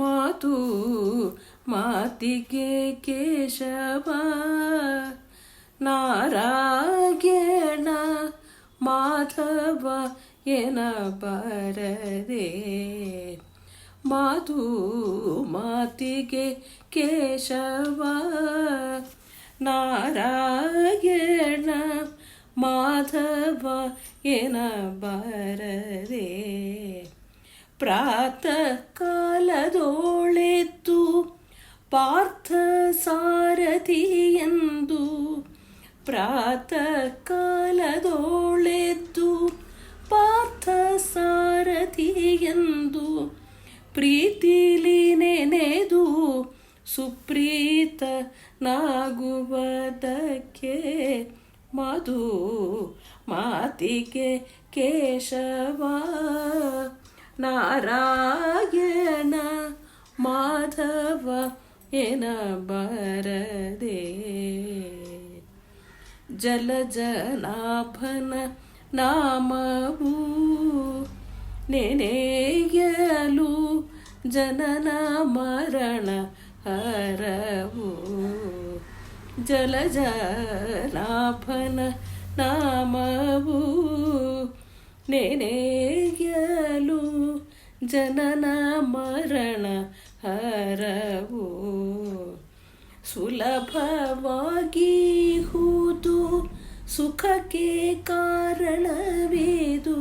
ಮಾತು ಮಾತಿಗೆ ಕೇಶವ ನಾರಾಯಣ ಮಾಧವ ಎನ ಬರದೆ ಮಾತು ಮಾತಿಗೆ ಕೇಶವ ನಾರಾಯಣ ಮಾಧವ ಎನ ಬರದೆ ಪ್ರಾತಃ ಕಾಲದೋಳೆದ್ದು ಪಾರ್ಥ ಸಾರಥಿಯೆಂದು ಪ್ರಾತಃ ಕಾಲದೋಳೆದ್ದು ಪಾರ್ಥ ಸಾರಥಿಯೆಂದು ಪ್ರೀತಿಲಿ ನೆನೆದು ಸುಪ್ರೀತ ನಾಗುವುದಕ್ಕೆ ಮಧು ಮಾತಿಗೆ ಕೇಶವ ನಾರಾಯಣ ಮಾಧವ ಎನ ಬರದೆ ಜಲಜನಾಭನ ನಾಮವು ನೆನೆಯಲು ಜನನ ಮರಣ ಹರವು ಜಲಜನಾಭನ ನಾಮವು ನೆನೆಯಲು ಜನನ ಮರಣ ಹರವು. ಸುಲಭವಾಗಿ ಹೂದು ಸುಖಕ್ಕೆ ಕಾರಣವೇದು.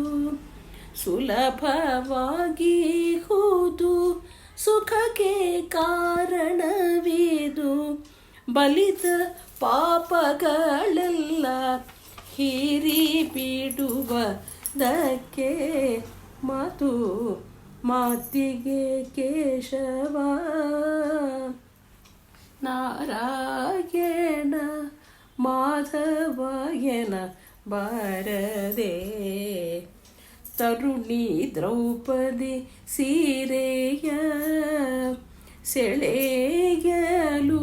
ಸುಲಭವಾಗಿ ಹೂದು ಸುಖಕ್ಕೆ ಕಾರಣವೇದು. ಬಲಿತ ಪಾಪಗಳೆಲ್ಲ ಹೀರಿ ಬಿಡುವುದಕ್ಕೆ ಮಾತು ಮಾತಿಗೆ ಕೇಶವ. ನಾರಾಯಣ ಮಾಧವಯನ ಬಾರದೆ ತರುಣಿ ದ್ರೌಪದಿ ಸೀರೆಯ ಸೆಳೆಯಲು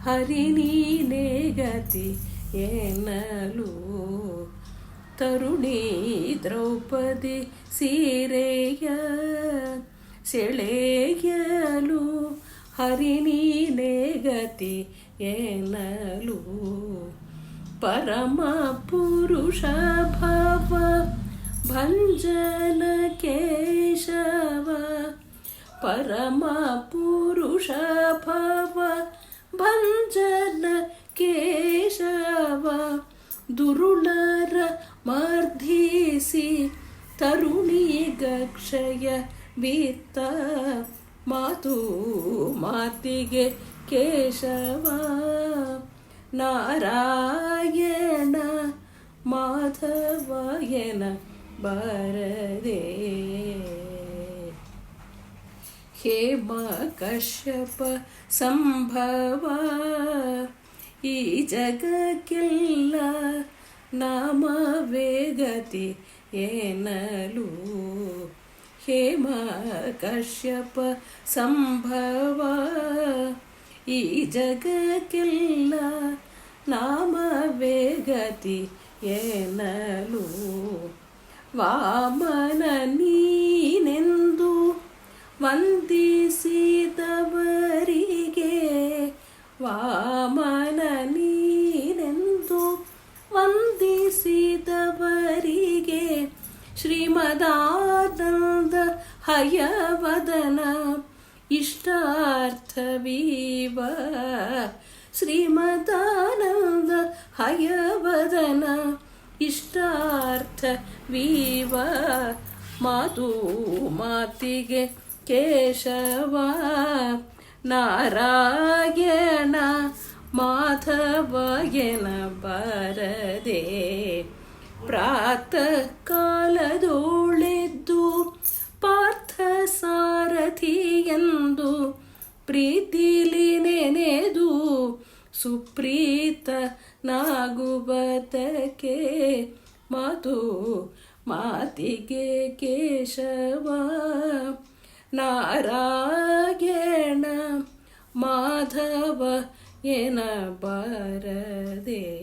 ಹರಿನೀನೇ ಗತಿ ಏನಲು ತರುಣಿ ದ್ರೌಪದಿ ಸೀರೆಯ ಸೆಳೆಯಲು ಹರಿನೀನೇ ಗತಿ ಏನಲು ಪರಮ ಪುರುಷ ಭವ ಭಂಜನ ಕೇಶವ. ಪರಮ ಪುರುಷ ಭವ ಭಂಜನ ಕೇಶವ. ದುರುಳರ ಮರ್ಧಿಸಿ ತರುಣಿಗಕ್ಷಯ ಬಿತ್ತ ಮಾತು ಮಾತಿಗೆ ಕೇಶವ. ನಾರಾಯಣ ಮಾಧವಯನ ಬರದೆ. ಹೇಮ ಕಶ್ಯಪ ಸಂಭವ, ಈ ಜಗಕ್ಕೆಲ್ಲ ನಾಮ ವೇಗತಿ ಏನಲು ಹೇಮ ಕಶ್ಯಪ ಸಂಭವ. ಈ ಜಗಕ್ಕೆಲ್ಲ ನಾಮ ವೇಗತಿ ಏನಲು? ವಾಮನ ನೀನೆಂದು ವಂದಿಸಿದವರಿಗೆ ವಾಮನ ನೀನೆಂದು ವಂದಿಸಿದವರಿಗೆ ಶ್ರೀಮದಾನಂದ ಹಯವದನ ಇಷ್ಟಾರ್ಥವೀವ. ಶ್ರೀಮದಾನಂದ ಹಯವದನ ಇಷ್ಟಾರ್ಥವೀವ. ಮಾತು ಮಾತಿಗೆ ಕೇಶವ. ನಾರಾಯಣ ಮಾಧವಯನ ಬರದೆ. ಪ್ರಾತಃ ಕಾಲದೋಳೆದ್ದು ಸುಪ್ರೀತ ನಾಗುಬತಕ್ಕೆ ಮಾತು ಮಾತಿಗೆ ಕೇಶವ. ನಾರಾಯಣ ಮಾಧವ ಏನ ಬರದೆ